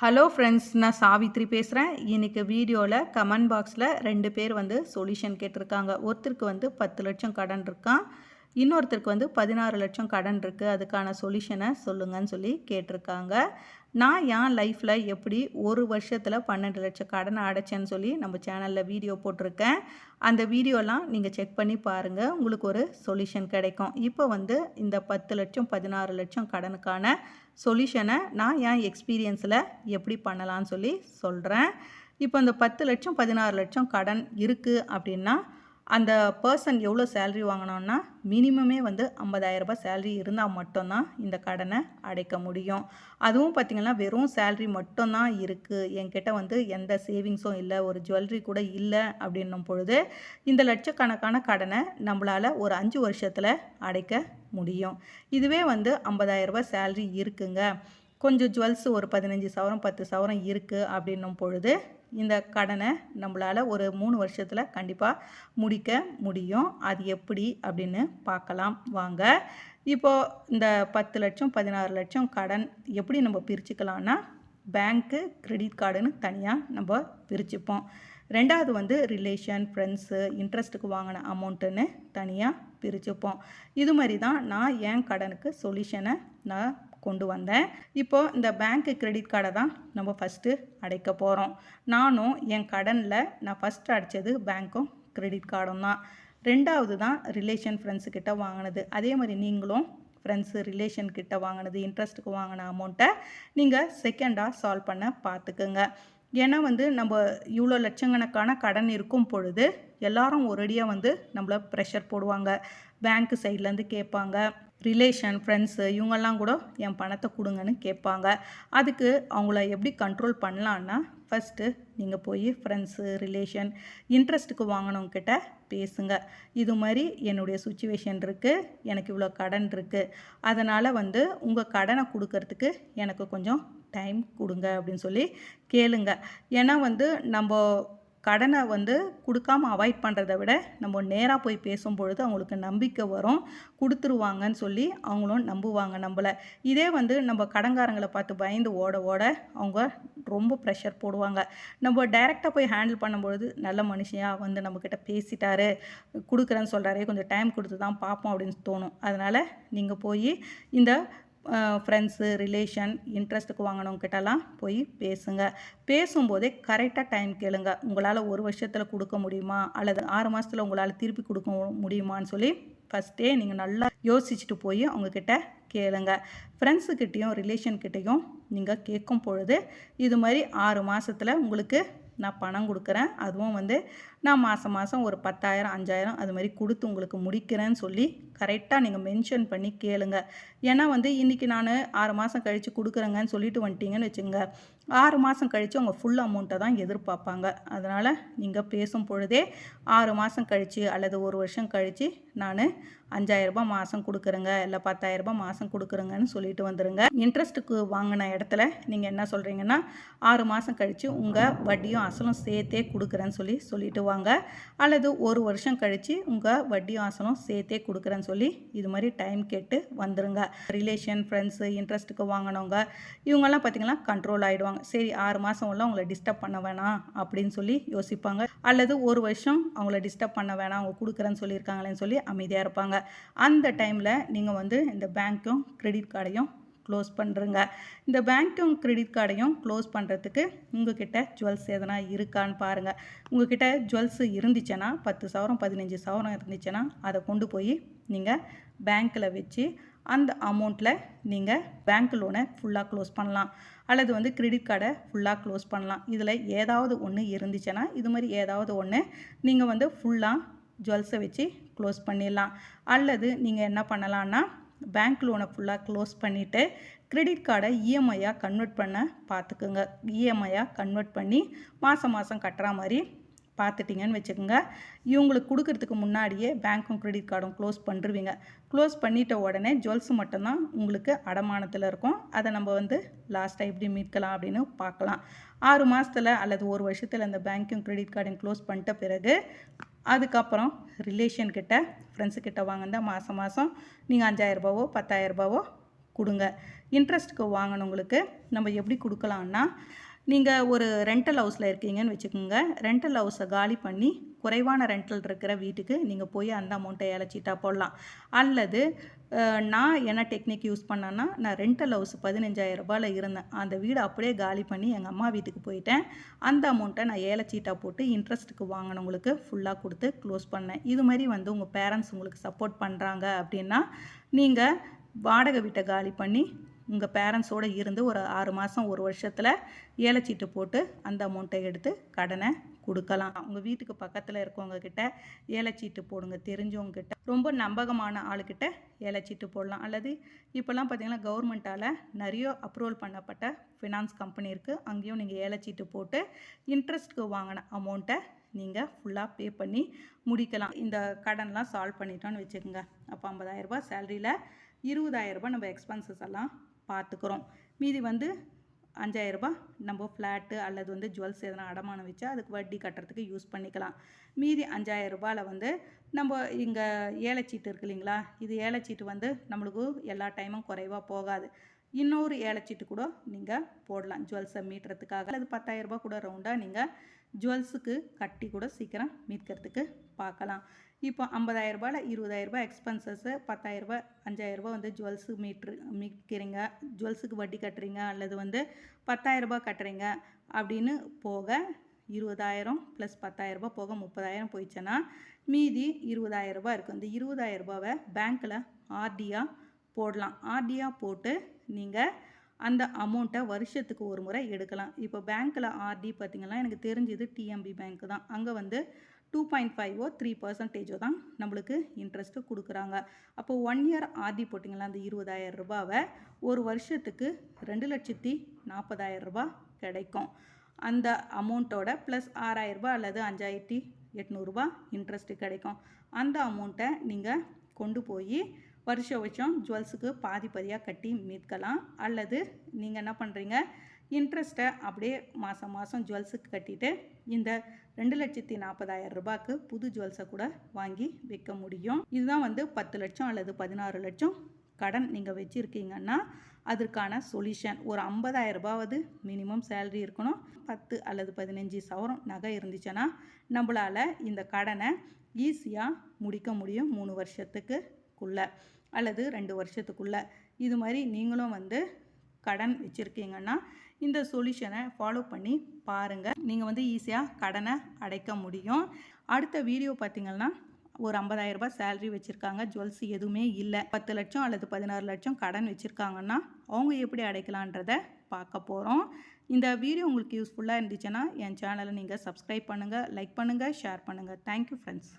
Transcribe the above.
Hello friends நான் சாவித்ரி பேசுகிறேன் இன்றைக்கி வீடியோவில் கமெண்ட் பாக்ஸில் ரெண்டு பேர் வந்து சொல்யூஷன் கேட்டிருக்காங்க. ஒருத்தருக்கு வந்து பத்து லட்சம் கடன் இருக்கான் இன்னொருத்தருக்கு வந்து பதினாறு லட்சம் கடன் இருக்குது அதுக்கான சொல்யூஷனை சொல்லுங்கன்னு சொல்லி கேட்டிருக்காங்க. நான் என் லைஃப்பில் எப்படி ஒரு வருஷத்தில் பன்னெண்டு லட்சம் கடனை அடைச்சேன்னு சொல்லி நம்ம சேனலில் வீடியோ போட்டிருக்கேன். அந்த வீடியோலாம் நீங்கள் செக் பண்ணி பாருங்கள் உங்களுக்கு ஒரு சொல்யூஷன் கிடைக்கும். இப்போ வந்து இந்த பத்து லட்சம் பதினாறு லட்சம் கடனுக்கான சொல்யூஷனை நான் என் எக்ஸ்பீரியன்ஸில் எப்படி பண்ணலான்னு சொல்லி சொல்கிறேன் இப்போ இந்த பத்து லட்சம் பதினாறு லட்சம் கடன் இருக்குது அப்படின்னா அந்த பர்சன் எவ்வளோ சேல்ரி வாங்கினோன்னா மினிமமே வந்து ஐம்பதாயிரரூபா சேல்ரி இருந்தால் மட்டும்தான் இந்த கடனை அடைக்க முடியும். அதுவும் பார்த்திங்கன்னா வெறும் சேல்ரி மட்டும்தான் இருக்குது என்கிட்ட வந்து எந்த சேவிங்ஸும் இல்லை ஒரு ஜுவல்லரி கூட இல்லை அப்படின்னும் பொழுது இந்த லட்சக்கணக்கான கடனை நம்மளால் ஒரு அஞ்சு வருஷத்தில் அடைக்க முடியும். இதுவே வந்து ஐம்பதாயிரரூபா சேல்ரி இருக்குங்க. கொஞ்சம் ஜுவல்ஸ் ஒரு பதினஞ்சு சவரம் பத்து சவரம் இருக்குது அப்படின்னும் பொழுது இந்த கடனை நம்மளால் ஒரு மூணு வருஷத்தில் கண்டிப்பாக முடிக்க முடியும். அது எப்படி அப்படின்னு பார்க்கலாம். வாங்க. இப்போது இந்த பத்து லட்சம் பதினாறு லட்சம் கடன் எப்படி நம்ம பிரிச்சுக்கலான்னா பேங்க்கு கிரெடிட் கார்டுன்னு தனியாக நம்ம பிரிச்சுப்போம். ரெண்டாவது வந்து ரிலேஷன் ஃப்ரெண்ட்ஸு இன்ட்ரெஸ்ட்டுக்கு வாங்கின அமௌண்ட்டுன்னு தனியாக பிரிச்சுப்போம். இது மாதிரி தான் நான் என் கடனுக்கு சொல்யூஷனை நான் கொண்டு வந்தேன். இப்போது இந்த பேங்க்கு கிரெடிட் கார்டை தான் நம்ம ஃபஸ்ட்டு அடைக்க போகிறோம் நானும் என் கடனில் நான் ஃபஸ்ட்டு அடைச்சது பேங்க்கும் கிரெடிட் கார்டும் தான். ரெண்டாவது தான் ரிலேஷன் ஃப்ரெண்ட்ஸுக்கிட்ட வாங்கினது. அதே மாதிரி நீங்களும் ஃப்ரெண்ட்ஸு ரிலேஷன் கிட்ட வாங்கினது இன்ட்ரெஸ்ட்டுக்கு வாங்கின அமௌண்ட்டை நீங்கள் செகண்டாக சால்வ் பண்ண பார்த்துக்குங்க ஏன்னா வந்து நம்ம இவ்வளோ லட்சக்கணக்கான கடன் இருக்கும் பொழுது எல்லாரும் ஒரேடியாக வந்து நம்மளை ப்ரெஷர் போடுவாங்க. பேங்க்கு சைட்லேருந்து கேட்பாங்க. ரிலேஷன் ஃப்ரெண்ட்ஸு இவங்கெல்லாம் கூட என் பணத்தை கொடுங்கன்னு கேட்பாங்க. அதுக்கு அவங்கள எப்படி கண்ட்ரோல் பண்ணலான்னா ஃபஸ்ட்டு நீங்கள் போய் ஃப்ரெண்ட்ஸு ரிலேஷன் இன்ட்ரெஸ்ட்டுக்கு வாங்கினவங்கிட்ட பேசுங்க. இது மாதிரி என்னுடைய சுச்சுவேஷன் இருக்குது எனக்கு இவ்வளோ கடன் இருக்குது அதனால் வந்து உங்கள் கடனை கொடுக்கறதுக்கு எனக்கு கொஞ்சம் டைம் கொடுங்க அப்படின்னு சொல்லி கேளுங்க. ஏன்னா வந்து நம்ம கடனை வந்து கொடுக்காம அவாய்ட் பண்ணுறத விட நம்ம நேராக போய் பேசும் பொழுது அவங்களுக்கு நம்பிக்கை வரும். கொடுத்துருவாங்கன்னு சொல்லி அவங்களும் நம்புவாங்க நம்மளை. இதே வந்து நம்ம கடங்காரங்களை பார்த்து பயந்து ஓட ஓட அவங்க ரொம்ப ப்ரெஷர் போடுவாங்க. நம்ம டைரெக்டாக போய் ஹேண்டில் பண்ணும்பொழுது நல்ல மனுஷியாக வந்து நம்மக்கிட்ட பேசிட்டாரு கொடுக்குறேன்னு சொல்கிறாரே கொஞ்சம் டைம் கொடுத்து தான் பார்ப்போம் அப்படின்னு தோணும். அதனால் நீங்கள் போய் இந்த ஃப்ரெண்ட்ஸு ரிலேஷன் இன்ட்ரெஸ்ட்டுக்கு வாங்கினவங்கிட்டலாம் போய் பேசுங்க. பேசும்போதே கரெக்டாக டைம் கேளுங்க. உங்களால் ஒரு வருஷத்தில் கொடுக்க முடியுமா? அல்லது ஆறு மாதத்தில் உங்களால் திருப்பி கொடுக்க முடியுமான்னு சொல்லி ஃபஸ்ட்டே நீங்கள் நல்லா யோசிச்சுட்டு போய் அவங்கக்கிட்ட கேளுங்க. ஃப்ரெண்ட்ஸுக்கிட்டேயும் ரிலேஷன்கிட்டேயும் நீங்கள் கேட்கும் பொழுது இது மாதிரி ஆறு மாதத்தில் உங்களுக்கு நான் பணம் கொடுக்குறேன். அதுவும் வந்து நான் மாதம் மாதம் ஒரு பத்தாயிரம் அஞ்சாயிரம் அது மாதிரி கொடுத்து உங்களுக்கு முடிக்கிறேன்னு சொல்லி கரெக்டாக நீங்கள் மென்ஷன் பண்ணி கேளுங்க. ஏன்னா வந்து இன்றைக்கி நான் ஆறு மாதம் கழித்து கொடுக்குறேங்கன்னு சொல்லிட்டு வந்துட்டீங்கன்னு வச்சுங்க ஆறு மாதம் கழித்து அவங்க ஃபுல் அமௌண்ட்டை தான் எதிர்பார்ப்பாங்க. அதனால் நீங்கள் பேசும் பொழுதே ஆறு மாதம் கழித்து அல்லது ஒரு வருஷம் கழித்து நான் அஞ்சாயிரரூபா மாதம் கொடுக்குறேங்க இல்லை பத்தாயிரரூபா மாதம் கொடுக்குறேங்கன்னு சொல்லிட்டு வந்துடுங்க இன்ட்ரெஸ்ட்டுக்கு வாங்கின இடத்துல நீங்கள் என்ன சொல்கிறீங்கன்னா ஆறு மாதம் கழித்து உங்கள் வட்டியும் அசலும் சேர்த்தே கொடுக்குறேன்னு சொல்லி சொல்லிட்டு வாங்க. அல்லது ஒரு வருஷம் கழித்து உங்கள் வட்டியும் அசலும் சேர்த்தே கொடுக்குறேன்னு சொல்லி இது மாதிரி டைம் கேட்டு வந்துடுங்க ரிலேஷன் ஃப்ரெண்ட்ஸு இன்ட்ரெஸ்ட்டுக்கு வாங்கினவங்க இவங்கெல்லாம் பார்த்திங்கன்னா கண்ட்ரோல் ஆகிடுவாங்க சரி ஆறு மாதம் உள்ள அவங்கள டிஸ்டர்ப் பண்ண வேணாம் அப்படின்னு சொல்லி யோசிப்பாங்க. அல்லது ஒரு வருஷம் அவங்கள டிஸ்டர்ப் பண்ண வேணாம் அவங்க கொடுக்குறேன்னு சொல்லியிருக்காங்களேன்னு சொல்லி அமைதியாக இருப்பாங்க. அந்த டைமில் நீங்கள் வந்து இந்த பேங்க்கும் கிரெடிட் கார்டையும் க்ளோஸ் பண்ணுறங்க இந்த பேங்க்கும் கிரெடிட் கார்டையும் க்ளோஸ் பண்ணுறதுக்கு உங்ககிட்ட ஜுவல்ஸ் எதனா இருக்கான்னு பாருங்கள் உங்ககிட்ட ஜுவல்ஸ் இருந்துச்சுன்னா பத்து சவரம் பதினஞ்சு சவரம் இருந்துச்சுன்னா அதை கொண்டு போய் நீங்கள் பேங்க்கில் வச்சு அந்த அமௌண்ட்டில் நீங்கள் பேங்க் லோனை ஃபுல்லாக க்ளோஸ் பண்ணலாம். அல்லது வந்து கிரெடிட் கார்டை ஃபுல்லாக க்ளோஸ் பண்ணலாம். இதில் ஏதாவது ஒன்று இருந்துச்சுன்னா இது மாதிரி ஏதாவது ஒன்று நீங்கள் வந்து ஃபுல்லாக ஜுவல்ஸை வச்சு க்ளோஸ் பண்ணிடலாம். அல்லது நீங்கள் என்ன பண்ணலான்னா பேங்க் லோனை ஃபுல்லாக க்ளோஸ் பண்ணிவிட்டு கிரெடிட் கார்டை இஎம்ஐயாக கன்வெர்ட் பண்ண பார்த்துக்குங்க இஎம்ஐயாக கன்வெர்ட் பண்ணி மாதம் மாதம் கட்டுற மாதிரி பார்த்துட்டிங்கன்னு வச்சுக்கோங்க. இவங்களுக்கு கொடுக்கறதுக்கு முன்னாடியே பேங்க்கும் கிரெடிட் கார்டும் க்ளோஸ் பண்ணிருவீங்க. க்ளோஸ் பண்ணிட்ட உடனே ஜுவல்ஸ் மட்டும்தான் உங்களுக்கு அடமானத்தில் இருக்கும். அதை நம்ம வந்து லாஸ்ட்டாக எப்படி மீட்கலாம் அப்படின்னு பார்க்கலாம். ஆறு மாதத்தில் அல்லது ஒரு வருஷத்தில் அந்த பேங்க்கும் கிரெடிட் கார்டையும் க்ளோஸ் பண்ணிட்ட பிறகு அதுக்கப்புறம் ரிலேஷன்கிட்ட ஃப்ரெண்ட்ஸுக்கிட்ட வாங்கினா மாதம் மாதம் நீங்கள் அஞ்சாயிரரூபாவோ பத்தாயிரரூபாவோ கொடுங்க. இன்ட்ரெஸ்ட்டுக்கு வாங்கினவங்களுக்கு நம்ம எப்படி கொடுக்கலான்னா நீங்கள் ஒரு ரெண்டல் ஹவுஸில் இருக்கீங்கன்னு வச்சுக்கோங்க. ரெண்டல் ஹவுஸை காலி பண்ணி குறைவான ரெண்டல் இருக்கிற வீட்டுக்கு நீங்கள் போய் அந்த அமௌண்ட்டை ஏலச்சீட்டாக போடலாம். அல்லது நான் என்ன டெக்னிக் யூஸ் பண்ணேன்னா நான் ரெண்டல் ஹவுஸ் பதினஞ்சாயிரம் ரூபாயில் இருந்தேன். அந்த வீடு அப்படியே காலி பண்ணி எங்கள் அம்மா வீட்டுக்கு போயிட்டேன். அந்த அமௌண்ட்டை நான் ஏலச்சீட்டாக போட்டு இன்ட்ரெஸ்ட்டுக்கு வாங்கினவங்களுக்கு ஃபுல்லாக கொடுத்து க்ளோஸ் பண்ணேன். இது மாதிரி வந்து உங்கள் பேரண்ட்ஸ் உங்களுக்கு சப்போர்ட் பண்ணுறாங்க அப்படின்னா நீங்கள் வாடகை வீட்டை காலி பண்ணி உங்கள் பேரண்ட்ஸோடு இருந்து ஒரு ஆறு மாதம் ஒரு வருஷத்தில் ஏலச்சீட்டு போட்டு அந்த அமௌண்ட்டை எடுத்து கடனை கொடுக்கலாம். உங்கள் வீட்டுக்கு பக்கத்தில் இருக்கவங்க கிட்ட ஏலச்சீட்டு போடுங்க. தெரிஞ்சவங்க கிட்ட ரொம்ப நம்பகமான ஆளுக்கிட்ட ஏலச்சீட்டு போடலாம். அல்லது இப்போல்லாம் பார்த்தீங்கன்னா கவர்மெண்ட்டால் நிறைய அப்ரூவல் பண்ணப்பட்ட ஃபினான்ஸ் கம்பெனி இருக்குது அங்கேயும் நீங்கள் ஏலச்சீட்டு போட்டு இன்ட்ரெஸ்ட்க்கு வாங்கின அமௌண்ட்டை நீங்கள் ஃபுல்லாக பே பண்ணி முடிக்கலாம். இந்த கடன்லாம் சால்வ் பண்ணிட்டோன்னு வச்சுக்கோங்க. அப்போ ஐம்பதாயிரரூபா சேலரியில் இருபதாயிரரூபா நம்ம எக்ஸ்பென்சஸ் எல்லாம் பார்த்துக்குறோம். மீதி வந்து அஞ்சாயிரரூபா நம்ம ஃப்ளாட்டு அல்லது வந்து ஜுவல்ஸ் எதனா அடமானம் வச்சா அதுக்கு வட்டி கட்டுறதுக்கு யூஸ் பண்ணிக்கலாம். மீதி அஞ்சாயிரம் ரூபாயில் வந்து நம்ம இங்கே ஏலச்சீட்டு இருக்கு இல்லைங்களா? இது ஏலச்சீட்டு வந்து நம்மளுக்கு எல்லா டைமும் குறைவாக போகாது. இன்னொரு ஏலச்சீட்டு கூட நீங்கள் போடலாம். ஜுவல்ஸை மீட்டுறதுக்காக. அல்லது பத்தாயிரரூபா கூட ரவுண்டாக நீங்கள் ஜுவல்ஸுக்கு கட்டி கூட சீக்கிரம் மீட்கிறதுக்கு பார்க்கலாம். இப்போ ஐம்பதாயிரரூபாயில் இருபதாயிரரூபா எக்ஸ்பென்சஸ்ஸு பத்தாயிரரூபா அஞ்சாயிரரூபா வந்து ஜுவல்ஸு மீட்ரு மீட்கிறீங்க. ஜுவல்ஸுக்கு வட்டி கட்டுறீங்க அல்லது வந்து பத்தாயிரரூபா கட்டுறீங்க அப்படின்னு போக இருபதாயிரம் ப்ளஸ் பத்தாயிரரூபா போக முப்பதாயிரம் போயிடுச்சுன்னா மீதி இருபதாயிரரூபா இருக்குது இந்த இருபதாயிரரூபாவை பேங்க்கில் ஆர்டியாக போடலாம். ஆர்டியாக போட்டு நீங்கள் அந்த அமௌண்ட்டை வருஷத்துக்கு ஒரு முறை எடுக்கலாம். இப்போ பேங்க்கில் ஆர்டி பார்த்திங்கன்னா எனக்கு தெரிஞ்சது டிஎம்பி பேங்க் தான். அங்கே வந்து டூ பாயிண்ட் ஃபைவோ த்ரீ பர்சன்டேஜோ தான் நம்மளுக்கு இன்ட்ரெஸ்ட்டு கொடுக்குறாங்க. அப்போ ஒன் இயர் ஆர்டி போட்டிங்களா அந்த இருபதாயிரம் ரூபாவை ஒரு வருஷத்துக்கு ரெண்டு லட்சத்தி நாற்பதாயிரம் ரூபா கிடைக்கும். அந்த அமௌண்ட்டோட ப்ளஸ் ஆறாயிரரூபா அல்லது அஞ்சாயிரத்தி எட்நூறுபா இன்ட்ரெஸ்ட்டு கிடைக்கும். அந்த அமௌண்ட்டை நீங்கள் கொண்டு போய் வருஷம் வருஷம் ஜுவல்ஸுக்கு பாதி பாதியாக கட்டி மீட்கலாம். அல்லது நீங்கள் என்ன பண்ணுறீங்க இன்ட்ரெஸ்ட்டை அப்படியே மாதம் மாதம் ஜுவல்ஸுக்கு கட்டிட்டு இந்த ரெண்டு லட்சத்தி நாற்பதாயிரம் ரூபாய்க்கு புது ஜுவல்ஸை கூட வாங்கி விற்க முடியும். இதுதான் வந்து பத்து லட்சம் அல்லது பதினாறு லட்சம் கடன் நீங்கள் வச்சுருக்கீங்கன்னா அதற்கான சொல்யூஷன். ஒரு ஐம்பதாயிரம் ரூபாவது மினிமம் சேலரி இருக்கணும். பத்து அல்லது பதினஞ்சு சவரம் நகை இருந்துச்சுன்னா நம்மளால் இந்த கடனை ஈஸியாக முடிக்க முடியும் மூணு வருஷத்துக்குள்ளே. அல்லது ரெண்டு வருஷத்துக்குள்ளே. இது மாதிரி நீங்களும் வந்து கடன் வச்சுருக்கீங்கன்னா இந்த சொல்யூஷனை ஃபாலோ பண்ணி பாருங்கள் நீங்கள் வந்து ஈஸியாக கடனை அடைக்க முடியும். அடுத்த வீடியோ பார்த்தீங்கன்னா ஒரு 50000 ரூபாய் சேலரி வச்சுருக்காங்க. ஜுவல்ஸ் எதுவுமே இல்லை. பத்து லட்சம் அல்லது பதினாறு லட்சம் கடன் வச்சுருக்காங்கன்னா அவங்க எப்படி அடைக்கலான்றத பார்க்க போகிறோம் இந்த வீடியோ உங்களுக்கு யூஸ்ஃபுல்லாக இருந்துச்சுன்னா என் சேனலை நீங்கள் சப்ஸ்கிரைப் பண்ணுங்கள் லைக் பண்ணுங்கள் ஷேர் பண்ணுங்கள் தேங்க்யூ ஃப்ரெண்ட்ஸ்